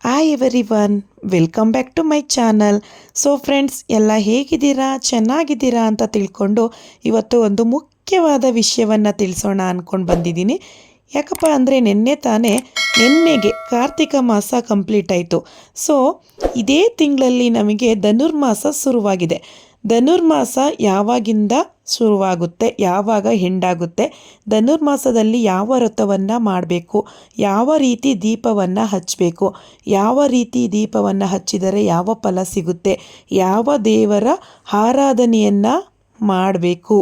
Hi everyone welcome back to my channel so friends ಎಲ್ಲ ಹೇಗಿದ್ದೀರಾ? ಚೆನ್ನಾಗಿದ್ದೀರಾ ಅಂತ ತಿಳ್ಕೊಂಡು ಇವತ್ತು ಒಂದು ಮುಖ್ಯವಾದ ವಿಷಯವನ್ನು ತಿಳಿಸೋಣ ಅಂದ್ಕೊಂಡು ಬಂದಿದ್ದೀನಿ. ಯಾಕಪ್ಪ ಅಂದರೆ ನಿನ್ನೆ ತಾನೇ ನಿನ್ನೆಗೆ ಕಾರ್ತಿಕ ಮಾಸ ಕಂಪ್ಲೀಟ್ ಆಯಿತು. ಸೊ ಇದೇ ತಿಂಗಳಲ್ಲಿ ನಮಗೆ ಧನುರ್ಮಾಸ ಶುರುವಾಗಿದೆ. ಧನುರ್ಮಾಸ ಯಾವಾಗಿಂದ ಶುರುವಾಗುತ್ತೆ, ಯಾವಾಗ ಹೆಂಡಾಗುತ್ತೆ, ಧನುರ್ಮಾಸದಲ್ಲಿ ಯಾವ ವ್ರತವನ್ನು ಮಾಡಬೇಕು, ಯಾವ ರೀತಿ ದೀಪವನ್ನು ಹಚ್ಚಬೇಕು ಯಾವ ರೀತಿ ದೀಪವನ್ನು ಹಚ್ಚಿದರೆ ಯಾವ ಫಲ ಸಿಗುತ್ತೆ, ಯಾವ ದೇವರ ಆರಾಧನೆಯನ್ನು ಮಾಡಬೇಕು.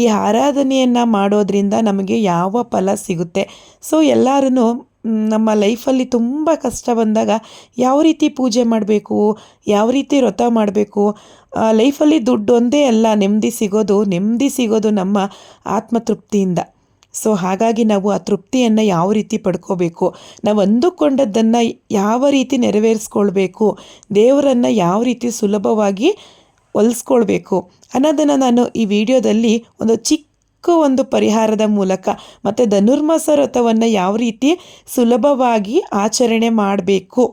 ಈ ಆರಾಧನೆಯನ್ನು ಮಾಡೋದ್ರಿಂದ ನಮಗೆ ಯಾವ ಫಲ ಸಿಗುತ್ತೆ. ಸೊ ಎಲ್ಲರೂ ನಮ್ಮ ಲೈಫಲ್ಲಿ ತುಂಬ ಕಷ್ಟ ಬಂದಾಗ ಯಾವ ರೀತಿ ಪೂಜೆ ಮಾಡಬೇಕು, ಯಾವ ರೀತಿ ವ್ರತ ಮಾಡಬೇಕು ಲೈಫಲ್ಲಿ ದುಡ್ಡು ಒಂದೇ ಅಲ್ಲ, ನೆಮ್ಮದಿ ಸಿಗೋದು ನೆಮ್ಮದಿ ಸಿಗೋದು ನಮ್ಮ ಆತ್ಮತೃಪ್ತಿಯಿಂದ. ಸೊ, ಹಾಗಾಗಿ ನಾವು ಆ ತೃಪ್ತಿಯನ್ನು ಯಾವ ರೀತಿ ಪಡ್ಕೋಬೇಕು, ನಾವು ಅಂದುಕೊಂಡದ್ದನ್ನು ಯಾವ ರೀತಿ ನೆರವೇರಿಸ್ಕೊಳ್ಬೇಕು, ದೇವರನ್ನು ಯಾವ ರೀತಿ ಸುಲಭವಾಗಿ ಹೊಲಿಸ್ಕೊಳ್ಬೇಕು ಅನ್ನೋದನ್ನು ನಾನು ಈ ವಿಡಿಯೋದಲ್ಲಿ ಒಂದು ಚಿಕ್ಕ ಒಂದು ಪರಿಹಾರದ ಮೂಲಕ ಮತ್ತು ಧನುರ್ಮಾಸ ವ್ರತವನ್ನು ಯಾವ ರೀತಿ ಸುಲಭವಾಗಿ ಆಚರಣೆ ಮಾಡಬೇಕು,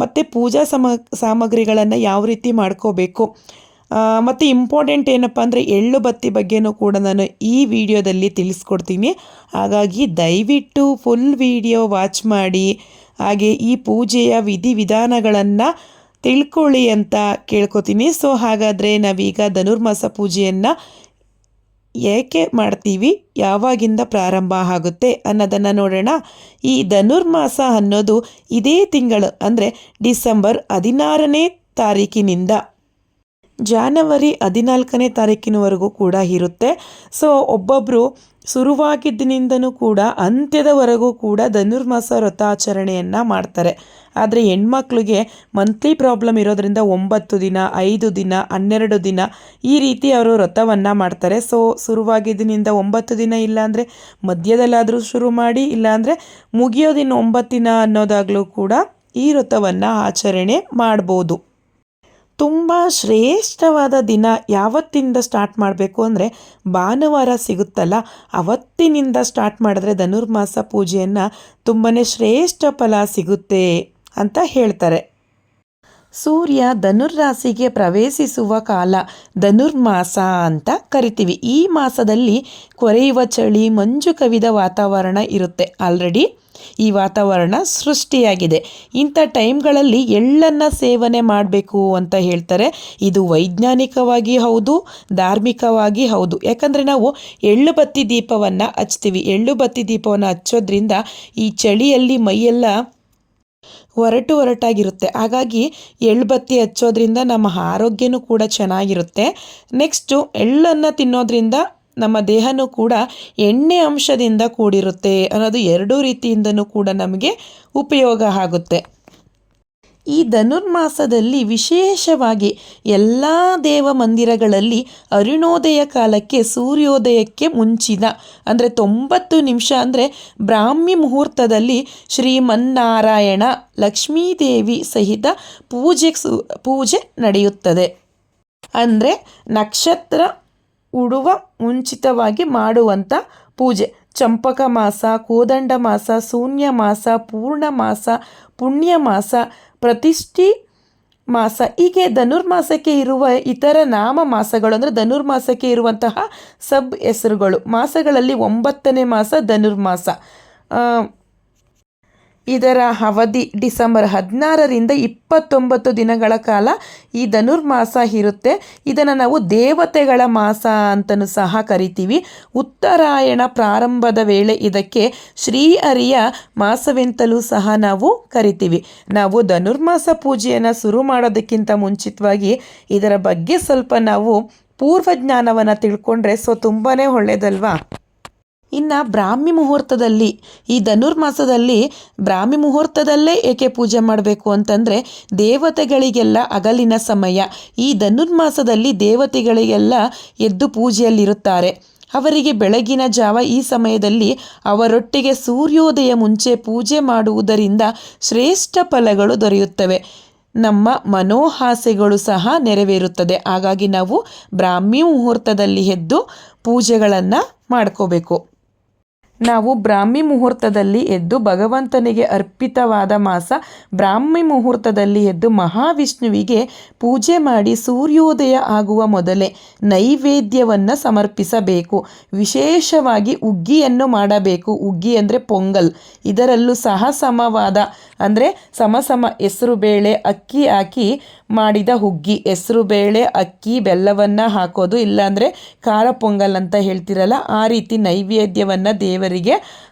ಮತ್ತು ಪೂಜಾ ಸಮ, ಸಾಮಗ್ರಿಗಳನ್ನು ಯಾವ ರೀತಿ ಮಾಡ್ಕೋಬೇಕು. ಮತ್ತು ಇಂಪಾರ್ಟೆಂಟ್ ಏನಪ್ಪ ಅಂದರೆ ಎಳ್ಳು ಬತ್ತಿ ಬಗ್ಗೆನೂ ಕೂಡ ನಾನು ಈ ವಿಡಿಯೋದಲ್ಲಿ ತಿಳಿಸ್ಕೊಡ್ತೀನಿ. ಹಾಗಾಗಿ ದಯವಿಟ್ಟು ಫುಲ್ ವಿಡಿಯೋ ವಾಚ್ ಮಾಡಿ, ಹಾಗೆ ಈ ಪೂಜೆಯ ವಿಧಿವಿಧಾನಗಳನ್ನು ತಿಳ್ಕೊಳ್ಳಿ ಅಂತ ಕೇಳ್ಕೊತೀನಿ. ಸೊ ಹಾಗಾದರೆ ನಾವೀಗ ಧನುರ್ಮಾಸ ಪೂಜೆಯನ್ನು ಏಕೆ ಮಾಡ್ತೀವಿ? ಯಾವಾಗಿಂದ ಪ್ರಾರಂಭ ಆಗುತ್ತೆ ಅನ್ನೋದನ್ನು ನೋಡೋಣ. ಈ ಧನುರ್ಮಾಸ ಅನ್ನೋದು ಇದೇ ತಿಂಗಳು ಅಂದರೆ ಡಿಸೆಂಬರ್ ಹದಿನಾರನೇ ತಾರೀಕಿನಿಂದ. ಜಾನವರಿ ಹದಿನಾಲ್ಕನೇ ತಾರೀಕಿನವರೆಗೂ ಕೂಡ ಇರುತ್ತೆ. ಸೊ ಒಬ್ಬೊಬ್ಬರು ಶುರುವಾಗಿದ್ದಿನಿಂದನೂ ಕೂಡ ಅಂತ್ಯದವರೆಗೂ ಕೂಡ ಧನುರ್ಮಾಸ ವ್ರತಾಚರಣೆಯನ್ನು ಮಾಡ್ತಾರೆ. ಆದರೆ ಹೆಣ್ಮಕ್ಳಿಗೆ ಮಂತ್ಲಿ ಪ್ರಾಬ್ಲಮ್ ಇರೋದರಿಂದ ಒಂಬತ್ತು ದಿನ, ಐದು ದಿನ, ಹನ್ನೆರಡು ದಿನ ಈ ರೀತಿ ಅವರು ವ್ರತವನ್ನು ಮಾಡ್ತಾರೆ. ಸೊ ಶುರುವಾಗಿದ್ದಿನಿಂದ ಒಂಬತ್ತು ದಿನ ಇಲ್ಲಾಂದರೆ ಮಧ್ಯದಲ್ಲಾದರೂ ಶುರು ಮಾಡಿ ಇಲ್ಲಾಂದರೆ ಮುಗಿಯೋದಿನ ಒಂಬತ್ತು ದಿನ ಅನ್ನೋದಾಗಲೂ ಕೂಡ ಈ ವ್ರತವನ್ನು ಆಚರಣೆ ಮಾಡ್ಬೋದು. ತುಂಬ ಶ್ರೇಷ್ಠವಾದ ದಿನ ಯಾವತ್ತಿಂದ ಸ್ಟಾರ್ಟ್ ಮಾಡಬೇಕು ಅಂದರೆ ಭಾನುವಾರ ಸಿಗುತ್ತಲ್ಲ. ಅವತ್ತಿನಿಂದ ಸ್ಟಾರ್ಟ್ ಮಾಡಿದ್ರೆ ಧನುರ್ಮಾಸ ಪೂಜೆಯನ್ನು ತುಂಬಾ ಶ್ರೇಷ್ಠ ಫಲ ಸಿಗುತ್ತೆ ಅಂತ ಹೇಳ್ತಾರೆ. ಸೂರ್ಯ ಧನುರ್ರಾಶಿಗೆ ಪ್ರವೇಶಿಸುವ ಕಾಲ ಧನುರ್ಮಾಸ ಅಂತ ಕರಿತೀವಿ. ಈ ಮಾಸದಲ್ಲಿ ಕೊರೆಯುವ ಚಳಿ ಮಂಜು ಕವಿದ ವಾತಾವರಣ ಇರುತ್ತೆ. ಆಲ್ರೆಡಿ ಈ ವಾತಾವರಣ ಸೃಷ್ಟಿಯಾಗಿದೆ. ಇಂಥ ಟೈಮ್ಗಳಲ್ಲಿ ಎಳ್ಳನ್ನು ಸೇವನೆ ಮಾಡಬೇಕು ಅಂತ ಹೇಳ್ತಾರೆ. ಇದು ವೈಜ್ಞಾನಿಕವಾಗಿ ಹೌದು, ಧಾರ್ಮಿಕವಾಗಿ ಹೌದು. ಯಾಕಂದರೆ ನಾವು ಎಳ್ಳು ಬತ್ತಿ ದೀಪವನ್ನು ಹಚ್ತೀವಿ. ಎಳ್ಳು ಬತ್ತಿ ದೀಪವನ್ನು ಹಚ್ಚೋದ್ರಿಂದ ಈ ಚಳಿಯಲ್ಲಿ ಮೈಯೆಲ್ಲ ಹೊರಟು ಹೊರಟಾಗಿರುತ್ತೆ ಹಾಗಾಗಿ ಎಳ್ಳುಬತ್ತಿ ಹಚ್ಚೋದ್ರಿಂದ ನಮ್ಮ ಆರೋಗ್ಯನೂ ಕೂಡ ಚೆನ್ನಾಗಿರುತ್ತೆ. ನೆಕ್ಸ್ಟು ಎಳ್ಳನ್ನು ತಿನ್ನೋದ್ರಿಂದ ನಮ್ಮ ದೇಹನೂ ಕೂಡ ಎಣ್ಣೆ ಅಂಶದಿಂದ ಕೂಡಿರುತ್ತೆ ಅನ್ನೋದು ಎರಡೂ ರೀತಿಯಿಂದನೂ ಕೂಡ ನಮಗೆ ಉಪಯೋಗ ಆಗುತ್ತೆ. ಈ ಧನುರ್ಮಾಸದಲ್ಲಿ ವಿಶೇಷವಾಗಿ ಎಲ್ಲ ದೇವ ಮಂದಿರಗಳಲ್ಲಿ ಅರುಣೋದಯ ಕಾಲಕ್ಕೆ ಸೂರ್ಯೋದಯಕ್ಕೆ ಮುಂಚಿನ, ಅಂದರೆ ತೊಂಬತ್ತು ನಿಮಿಷ ಅಂದರೆ ಬ್ರಾಹ್ಮಿ ಮುಹೂರ್ತದಲ್ಲಿ ಶ್ರೀಮನ್ನಾರಾಯಣ ಲಕ್ಷ್ಮೀದೇವಿ ಸಹಿತ ಪೂಜೆ ಸು, ಪೂಜೆ ನಡೆಯುತ್ತದೆ. ಅಂದರೆ ನಕ್ಷತ್ರ ಉಡುವ ಮುಂಚಿತವಾಗಿ ಮಾಡುವಂಥ ಪೂಜೆ. ಚಂಪಕ ಮಾಸ, ಕೋದಂಡ ಮಾಸ, ಶೂನ್ಯ ಮಾಸ, ಪೂರ್ಣ ಮಾಸ, ಪುಣ್ಯ ಮಾಸ, ಪ್ರತಿಷ್ಠಿ ಮಾಸ. ಹೀಗೆ ಧನುರ್ಮಾಸಕ್ಕೆ ಇರುವ ಇತರ ನಾಮ ಮಾಸಗಳು ಅಂದರೆ ಧನುರ್ಮಾಸಕ್ಕೆ ಇರುವಂತಹ ಸಬ್ ಹೆಸರುಗಳು. ಮಾಸಗಳಲ್ಲಿ ಒಂಬತ್ತನೇ ಮಾಸ ಧನುರ್ಮಾಸ. ಇದರ ಅವಧಿ ಡಿಸೆಂಬರ್ ಹದಿನಾರರಿಂದ ಇಪ್ಪತ್ತೊಂಬತ್ತು ದಿನಗಳ ಕಾಲ ಈ ಧನುರ್ಮಾಸ ಇರುತ್ತೆ. ಇದನ್ನು ನಾವು ದೇವತೆಗಳ ಮಾಸ ಅಂತಲೂ ಸಹ ಕರಿತೀವಿ. ಉತ್ತರಾಯಣ ಪ್ರಾರಂಭದ ವೇಳೆ ಇದಕ್ಕೆ ಶ್ರೀಹರಿಯ ಮಾಸವೆಂತಲೂ ಸಹ ನಾವು ಕರಿತೀವಿ. ನಾವು ಧನುರ್ಮಾಸ ಪೂಜೆಯನ್ನು ಶುರು ಮಾಡೋದಕ್ಕಿಂತ ಮುಂಚಿತವಾಗಿ ಇದರ ಬಗ್ಗೆ ಸ್ವಲ್ಪ ನಾವು ಪೂರ್ವ ಜ್ಞಾನವನ್ನು ತಿಳ್ಕೊಂಡ್ರೆ ಸೊ ತುಂಬಾ ಒಳ್ಳೆಯದಲ್ವಾ ಇನ್ನು ಬ್ರಾಹ್ಮಿ ಮುಹೂರ್ತದಲ್ಲಿ, ಈ ಧನುರ್ಮಾಸದಲ್ಲಿ ಬ್ರಾಹ್ಮಿ ಮುಹೂರ್ತದಲ್ಲೇ ಏಕೆ ಪೂಜೆ ಮಾಡಬೇಕು ಅಂತಂದರೆ ದೇವತೆಗಳಿಗೆಲ್ಲ ಅಗಲಿನ ಸಮಯ. ಈ ಧನುರ್ಮಾಸದಲ್ಲಿ ದೇವತೆಗಳಿಗೆಲ್ಲ ಎದ್ದು ಪೂಜೆಯಲ್ಲಿರುತ್ತಾರೆ. ಅವರಿಗೆ ಬೆಳಗಿನ ಜಾವ ಈ ಸಮಯದಲ್ಲಿ ಅವರೊಟ್ಟಿಗೆ ಸೂರ್ಯೋದಯ ಮುಂಚೆ ಪೂಜೆ ಮಾಡುವುದರಿಂದ ಶ್ರೇಷ್ಠ ಫಲಗಳು ದೊರೆಯುತ್ತವೆ. ನಮ್ಮ ಮನೋಹಾಸೆಗಳು ಸಹ ನೆರವೇರುತ್ತದೆ. ಹಾಗಾಗಿ ನಾವು ಬ್ರಾಹ್ಮಿ ಮುಹೂರ್ತದಲ್ಲಿ ಎದ್ದು ಪೂಜೆಗಳನ್ನು ಮಾಡ್ಕೋಬೇಕು. ನಾವು ಬ್ರಾಹ್ಮಿ ಮುಹೂರ್ತದಲ್ಲಿ ಎದ್ದು ಭಗವಂತನಿಗೆ ಅರ್ಪಿತವಾದ ಮಾಸ ಬ್ರಾಹ್ಮಿ ಮುಹೂರ್ತದಲ್ಲಿ ಎದ್ದು ಮಹಾವಿಷ್ಣುವಿಗೆ ಪೂಜೆ ಮಾಡಿ ಸೂರ್ಯೋದಯ ಆಗುವ ಮೊದಲೇ ನೈವೇದ್ಯವನ್ನು ಸಮರ್ಪಿಸಬೇಕು. ವಿಶೇಷವಾಗಿ ಉಗ್ಗಿಯನ್ನು ಮಾಡಬೇಕು. ಉಗ್ಗಿ ಅಂದರೆ ಪೊಂಗಲ್. ಇದರಲ್ಲೂ ಸಹ ಸಮವಾದ ಅಂದರೆ ಸಮ ಸಮ ಬೇಳೆ ಅಕ್ಕಿ ಹಾಕಿ ಮಾಡಿದ ಹುಗ್ಗಿ ಬೇಳೆ, ಅಕ್ಕಿ, ಬೆಲ್ಲವನ್ನು ಹಾಕೋದು ಇಲ್ಲಾಂದರೆ ಖಾರ ಪೊಂಗಲ್ ಅಂತ ಹೇಳ್ತಿರಲ್ಲ, ಆ ರೀತಿ ನೈವೇದ್ಯವನ್ನು ದೇವರಿಗೆ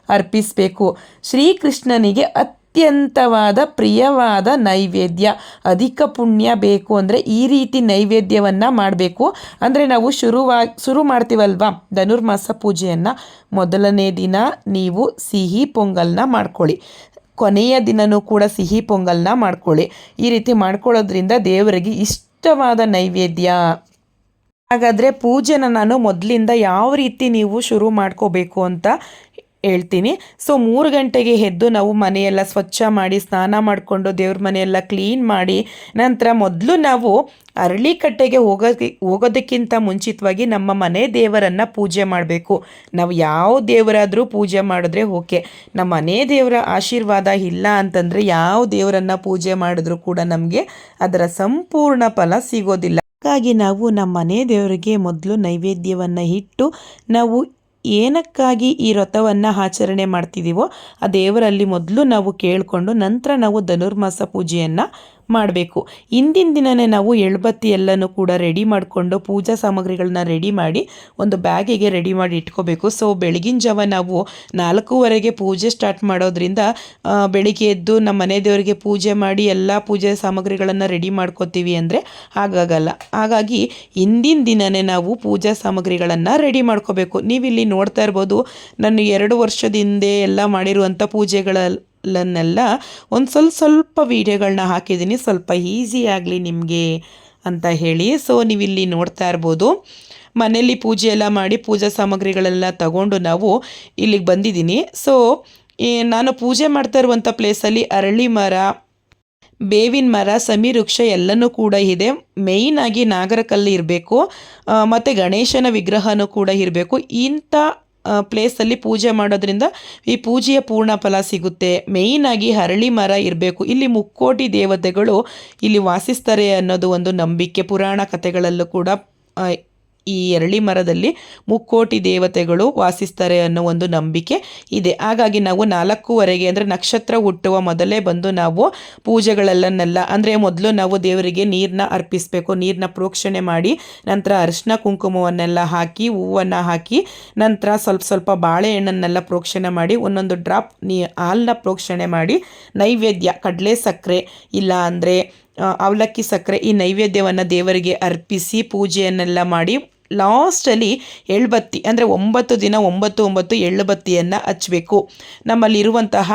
ಅರ್ಪಿಸಬೇಕು. ಶ್ರೀಕೃಷ್ಣನಿಗೆ ಅತ್ಯಂತವಾದ ಪ್ರಿಯವಾದ ನೈವೇದ್ಯ, ಅಧಿಕ ಪುಣ್ಯ ಬೇಕು ಅಂದರೆ ಈ ರೀತಿ ನೈವೇದ್ಯವನ್ನು ಮಾಡಬೇಕು. ಅಂದರೆ ನಾವು ಶುರುವಾ, ಶುರು ಮಾಡ್ತೀವಲ್ವಾ? ಧನುರ್ಮಾಸ ಪೂಜೆಯನ್ನು ಮೊದಲನೇ ದಿನ ನೀವು ಸಿಹಿ ಪೊಂಗಲ್ನ ಮಾಡ್ಕೊಳ್ಳಿ. ಕೊನೆಯ ದಿನವೂ ಕೂಡ ಸಿಹಿ ಪೊಂಗಲ್ನ ಮಾಡ್ಕೊಳ್ಳಿ. ಈ ರೀತಿ ಮಾಡ್ಕೊಳ್ಳೋದ್ರಿಂದ ದೇವರಿಗೆ ಇಷ್ಟವಾದ ನೈವೇದ್ಯ. ಹಾಗಾದರೆ ಪೂಜೆನ ನಾನು ಮೊದಲಿಂದ ಯಾವ ರೀತಿ ನೀವು ಶುರು ಮಾಡ್ಕೋಬೇಕು ಅಂತ ಹೇಳ್ತೀನಿ. ಸೊ ಮೂರು ಗಂಟೆಗೆ ಎದ್ದು ನಾವು ಮನೆಯೆಲ್ಲ ಸ್ವಚ್ಛ ಮಾಡಿ, ಸ್ನಾನ ಮಾಡಿಕೊಂಡು ದೇವ್ರ ಮನೆಯೆಲ್ಲ ಕ್ಲೀನ್ ಮಾಡಿ, ನಂತರ ಮೊದಲು ನಾವು ಅರಳಿಕಟ್ಟೆಗೆ ಹೋಗೋದಕ್ಕೆ ಹೋಗೋದಕ್ಕಿಂತ ಮುಂಚಿತವಾಗಿ ನಮ್ಮ ಮನೆ ದೇವರನ್ನು ಪೂಜೆ ಮಾಡಬೇಕು. ನಾವು ಯಾವ ದೇವರಾದರೂ ಪೂಜೆ ಮಾಡಿದ್ರೆ ಓಕೆ. ನಮ್ಮ ಮನೆ ದೇವರ ಆಶೀರ್ವಾದ ಇಲ್ಲ ಅಂತಂದರೆ ಯಾವ ದೇವರನ್ನು ಪೂಜೆ ಮಾಡಿದ್ರೂ ಕೂಡ ನಮಗೆ ಅದರ ಸಂಪೂರ್ಣ ಫಲ ಸಿಗೋದಿಲ್ಲ. ಹಾಗಾಗಿ ನಾವು ನಮ್ಮ ಮನೆ ದೇವರಿಗೆ ಮೊದಲು ನೈವೇದ್ಯವನ್ನು ಇಟ್ಟು ನಾವು ಏನಕ್ಕಾಗಿ ಈ ವ್ರತವನ್ನು ಆಚರಣೆ ಮಾಡ್ತಿದ್ದೀವೋ ಆ ದೇವರಲ್ಲಿ ಮೊದಲು ನಾವು ಕೇಳಿಕೊಂಡು ನಂತರ ನಾವು ಧನುರ್ಮಾಸ ಪೂಜೆಯನ್ನು ಮಾಡಬೇಕು. ಹಿಂದಿನ ದಿನವೇ ನಾವು ಎಳ್ಬತ್ತಿ ಎಲ್ಲನೂ ಕೂಡ ರೆಡಿ ಮಾಡಿಕೊಂಡು ಪೂಜಾ ಸಾಮಗ್ರಿಗಳನ್ನ ರೆಡಿ ಮಾಡಿ ಒಂದು ಬ್ಯಾಗಿಗೆ ರೆಡಿ ಮಾಡಿ ಇಟ್ಕೋಬೇಕು. ಸೊ, ಬೆಳಗಿನ ಜಾವ ನಾವು ನಾಲ್ಕೂವರೆಗೆ ಪೂಜೆ ಸ್ಟಾರ್ಟ್ ಮಾಡೋದ್ರಿಂದ ಬೆಳಿಗ್ಗೆ ಎದ್ದು ನಮ್ಮ ಮನೆ ದೇವರಿಗೆ ಪೂಜೆ ಮಾಡಿ ಎಲ್ಲ ಪೂಜೆ ಸಾಮಗ್ರಿಗಳನ್ನು ರೆಡಿ ಮಾಡ್ಕೋತೀವಿ ಅಂದರೆ ಹಾಗಾಗಲ್ಲ. ಹಾಗಾಗಿ ಹಿಂದಿನ ದಿನವೇ ನಾವು ಪೂಜಾ ಸಾಮಗ್ರಿಗಳನ್ನು ರೆಡಿ ಮಾಡ್ಕೋಬೇಕು. ನೀವಿಲ್ಲಿ ನೋಡ್ತಾ ಇರ್ಬೋದು, ನಾನು ಎರಡು ವರ್ಷದ ಹಿಂದೆ ಎಲ್ಲ ಮಾಡಿರುವಂಥ ಪೂಜೆಗಳ ಲನ್ನೆಲ್ಲ ಒಂದು ಸ್ವಲ್ಪ ಸ್ವಲ್ಪ ವೀಡಿಯೋಗಳನ್ನ ಹಾಕಿದ್ದೀನಿ. ಸ್ವಲ್ಪ ಈಸಿ ಆಗಲಿ ನಿಮಗೆ ಅಂತ ಹೇಳಿ. ಸೊ ನೀವಿಲ್ಲಿ ನೋಡ್ತಾ ಇರ್ಬೋದು. ಮನೆಯಲ್ಲಿ ಪೂಜೆ ಎಲ್ಲ ಮಾಡಿ ಪೂಜಾ ಸಾಮಗ್ರಿಗಳೆಲ್ಲ ತಗೊಂಡು ನಾವು ಇಲ್ಲಿಗೆ ಬಂದಿದ್ದೀನಿ. ಸೊ ನಾನು ಪೂಜೆ ಮಾಡ್ತಾ ಇರುವಂಥ ಪ್ಲೇಸಲ್ಲಿ ಅರಳಿ ಮರ, ಬೇವಿನ ಮರ, ಸಮಿ ವೃಕ್ಷ ಎಲ್ಲನೂ ಕೂಡ ಇದೆ. ಮೇಯ್ನಾಗಿ ನಾಗರಕಲ್ಲು ಇರಬೇಕು. ಮತ್ತು ಗಣೇಶನ ವಿಗ್ರಹನೂ ಕೂಡ ಇರಬೇಕು. ಇಂಥ ಪ್ಲೇಸಲ್ಲಿ ಪೂಜೆ ಮಾಡೋದ್ರಿಂದ ಈ ಪೂಜೆಯ ಪೂರ್ಣ ಫಲ ಸಿಗುತ್ತೆ. ಮೇಯ್ನಾಗಿ ಹರಳಿ ಮರ ಇರಬೇಕು. ಇಲ್ಲಿ ಮುಕ್ಕೋಟಿ ದೇವತೆಗಳು ಇಲ್ಲಿ ವಾಸಿಸ್ತಾರೆ ಅನ್ನೋದು ಒಂದು ನಂಬಿಕೆ. ಪುರಾಣ ಕಥೆಗಳಲ್ಲೂ ಕೂಡ ಈ ಎರಳಿ ಮರದಲ್ಲಿ ಮುಕ್ಕೋಟಿ ದೇವತೆಗಳು ವಾಸಿಸ್ತಾರೆ ಅನ್ನೋ ಒಂದು ನಂಬಿಕೆ ಇದೆ. ಹಾಗಾಗಿ ನಾವು ನಾಲ್ಕೂವರೆಗೆ ಅಂದರೆ ನಕ್ಷತ್ರ ಹುಟ್ಟುವ ಮೊದಲೇ ಬಂದು ನಾವು ಪೂಜೆಗಳಲ್ಲನ್ನೆಲ್ಲ ಅಂದರೆ ಮೊದಲು ನಾವು ದೇವರಿಗೆ ನೀರನ್ನ ಅರ್ಪಿಸಬೇಕು ನೀರನ್ನ ಪ್ರೋಕ್ಷಣೆ ಮಾಡಿ ನಂತರ ಅರಿಶಿನ ಕುಂಕುಮವನ್ನೆಲ್ಲ ಹಾಕಿ, ಹೂವನ್ನು ಹಾಕಿ ನಂತರ ಸ್ವಲ್ಪ ಸ್ವಲ್ಪ ಬಾಳೆಹಣ್ಣನ್ನೆಲ್ಲ ಪ್ರೋಕ್ಷಣೆ ಮಾಡಿ, ಒಂದೊಂದು ಡ್ರಾಪ್ ನೀ ಹಾಲನ್ನ ಪ್ರೋಕ್ಷಣೆ ಮಾಡಿ ನೈವೇದ್ಯ ಕಡಲೆ ಸಕ್ಕರೆ ಇಲ್ಲ ಅಂದರೆ ಅವಲಕ್ಕಿ ಸಕ್ಕರೆ ಈ ನೈವೇದ್ಯವನ್ನು ದೇವರಿಗೆ ಅರ್ಪಿಸಿ ಪೂಜೆಯನ್ನೆಲ್ಲ ಮಾಡಿ ಲಾಸ್ಟಲ್ಲಿ ಎಳ್ಬತ್ತಿ ಅಂದರೆ ಒಂಬತ್ತು ದಿನ ಒಂಬತ್ತು ಒಂಬತ್ತು ಎಳ್ಳುಬತ್ತಿಯನ್ನು ಹಚ್ಚಬೇಕು ನಮ್ಮಲ್ಲಿರುವಂತಹ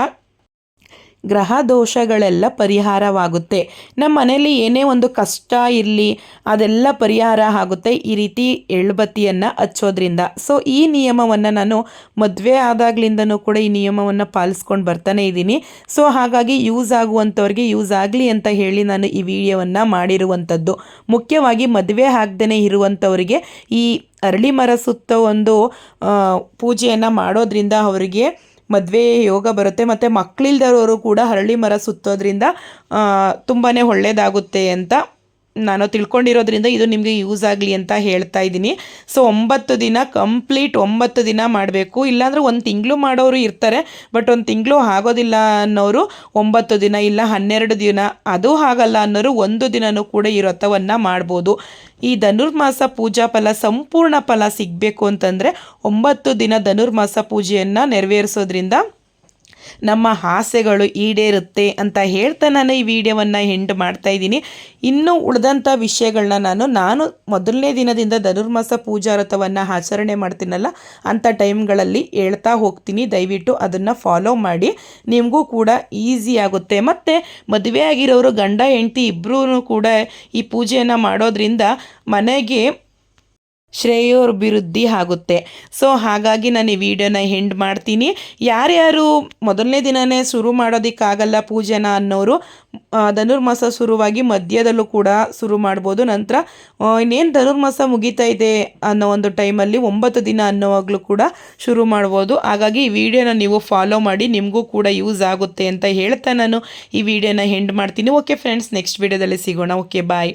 ಗ್ರಹ ದೋಷಗಳೆಲ್ಲ ಪರಿಹಾರವಾಗುತ್ತೆ. ನಮ್ಮ ಮನೆಯಲ್ಲಿ ಏನೇ ಒಂದು ಕಷ್ಟ ಇರಲಿ, ಅದೆಲ್ಲ ಪರಿಹಾರ ಆಗುತ್ತೆ ಈ ರೀತಿ ಎಳ್ಬತ್ತಿಯನ್ನು ಹಚ್ಚೋದ್ರಿಂದ. ಸೊ ಈ ನಿಯಮವನ್ನು ನಾನು ಮದುವೆ ಆದಾಗ್ಲಿಂದನೂ ಕೂಡ ಈ ನಿಯಮವನ್ನು ಪಾಲಿಸ್ಕೊಂಡು ಬರ್ತಾನೆ ಇದ್ದೀನಿ. ಸೊ ಹಾಗಾಗಿ ಯೂಸ್ ಆಗುವಂಥವ್ರಿಗೆ ಯೂಸ್ ಆಗಲಿ ಅಂತ ಹೇಳಿ ನಾನು ಈ ವಿಡಿಯೋವನ್ನು ಮಾಡಿರುವಂಥದ್ದು. ಮುಖ್ಯವಾಗಿ ಮದುವೆ ಆಗದೇ ಇರುವಂಥವರಿಗೆ ಈ ಅರಳಿ ಮರ ಸುತ್ತ ಒಂದು ಪೂಜೆಯನ್ನು ಮಾಡೋದ್ರಿಂದ ಅವರಿಗೆ ಮದುವೆ ಯೋಗ ಬರುತ್ತೆ. ಮತ್ತು ಮಕ್ಕಳಿಲ್ದವರು ಕೂಡ ಹರಳಿ ಮರ ಸುತ್ತೋದ್ರಿಂದ ತುಂಬಾ ಒಳ್ಳೆಯದಾಗುತ್ತೆ ಅಂತ ನಾನು ತಿಳ್ಕೊಂಡಿರೋದ್ರಿಂದ ಇದು ನಿಮಗೆ ಯೂಸ್ ಆಗಲಿ ಅಂತ ಹೇಳ್ತಾ ಇದ್ದೀನಿ. ಸೊ ಒಂಬತ್ತು ದಿನ ಕಂಪ್ಲೀಟ್ ಒಂಬತ್ತು ದಿನ ಮಾಡಬೇಕು. ಇಲ್ಲಾಂದರೆ ಒಂದು ತಿಂಗಳು ಮಾಡೋರು ಇರ್ತಾರೆ ಬಟ್ ಒಂದು ತಿಂಗಳು ಆಗೋದಿಲ್ಲ ಅನ್ನೋರು ಒಂಬತ್ತು ದಿನ ಇಲ್ಲ ಹನ್ನೆರಡು ದಿನ, ಅದು ಆಗಲ್ಲ ಅನ್ನೋರು ಒಂದು ದಿನವೂ ಕೂಡ ಈ ವ್ರತವನ್ನು ಮಾಡ್ಬೋದು. ಈ ಧನುರ್ಮಾಸ ಪೂಜಾ ಫಲ, ಸಂಪೂರ್ಣ ಫಲ ಸಿಗಬೇಕು ಅಂತಂದರೆ ಒಂಬತ್ತು ದಿನ ಧನುರ್ಮಾಸ ಪೂಜೆಯನ್ನು ನೆರವೇರಿಸೋದ್ರಿಂದ ನಮ್ಮ ಆಸೆಗಳು ಈಡೇರುತ್ತೆ ಅಂತ ಹೇಳ್ತಾ ನಾನು ಈ ವಿಡಿಯೋವನ್ನು ಎಂಡ್ ಮಾಡ್ತಾ ಇದ್ದೀನಿ. ಇನ್ನೂ ಉಳಿದಂಥ ವಿಷಯಗಳನ್ನ ನಾನು ನಾನು ಮೊದಲನೇ ದಿನದಿಂದ ಧನುರ್ಮಾಸ ಪೂಜಾ ಆಚರಣೆ ಮಾಡ್ತೀನಲ್ಲ ಅಂಥ ಟೈಮ್ಗಳಲ್ಲಿ ಹೇಳ್ತಾ ಹೋಗ್ತೀನಿ. ದಯವಿಟ್ಟು ಅದನ್ನು ಫಾಲೋ ಮಾಡಿ. ನಿಮಗೂ ಕೂಡ ಈಸಿ ಆಗುತ್ತೆ. ಮತ್ತು ಮದುವೆ ಆಗಿರೋರು ಗಂಡ, ಹೆಂಡತಿ ಇಬ್ಬರೂ ಕೂಡ ಈ ಪೂಜೆಯನ್ನು ಮಾಡೋದ್ರಿಂದ ಮನೆಗೆ ಶ್ರೇಯೋಭಿವೃದ್ಧಿ ಆಗುತ್ತೆ. ಸೊ, ಹಾಗಾಗಿ ನಾನು ಈ ವಿಡಿಯೋನ ಹೆಂಡ್ ಮಾಡ್ತೀನಿ. ಯಾರ್ಯಾರು ಮೊದಲನೇ ದಿನವೇ ಶುರು ಮಾಡೋದಕ್ಕಾಗಲ್ಲ ಪೂಜೆನ ಅನ್ನೋರು ಧನುರ್ಮಾಸ ಶುರುವಾಗಿ ಮಧ್ಯದಲ್ಲೂ ಕೂಡ ಶುರು ಮಾಡ್ಬೋದು. ನಂತರ ಇನ್ನೇನು ಧನುರ್ಮಾಸ ಮುಗಿತಾ ಇದೆ ಅನ್ನೋ ಒಂದು ಟೈಮಲ್ಲಿ ಒಂಬತ್ತು ದಿನ ಅನ್ನೋವಾಗಲೂ ಕೂಡ ಶುರು ಮಾಡ್ಬೋದು. ಹಾಗಾಗಿ ಈ ವಿಡಿಯೋನ ನೀವು ಫಾಲೋ ಮಾಡಿ, ನಿಮಗೂ ಕೂಡ ಯೂಸ್ ಆಗುತ್ತೆ ಅಂತ ಹೇಳ್ತಾ ನಾನು ಈ ವಿಡಿಯೋನ ಹೆಂಡ್ ಮಾಡ್ತೀನಿ. ಓಕೆ ಫ್ರೆಂಡ್ಸ್, ನೆಕ್ಸ್ಟ್ ವಿಡಿಯೋದಲ್ಲಿ ಸಿಗೋಣ. Okay, bye.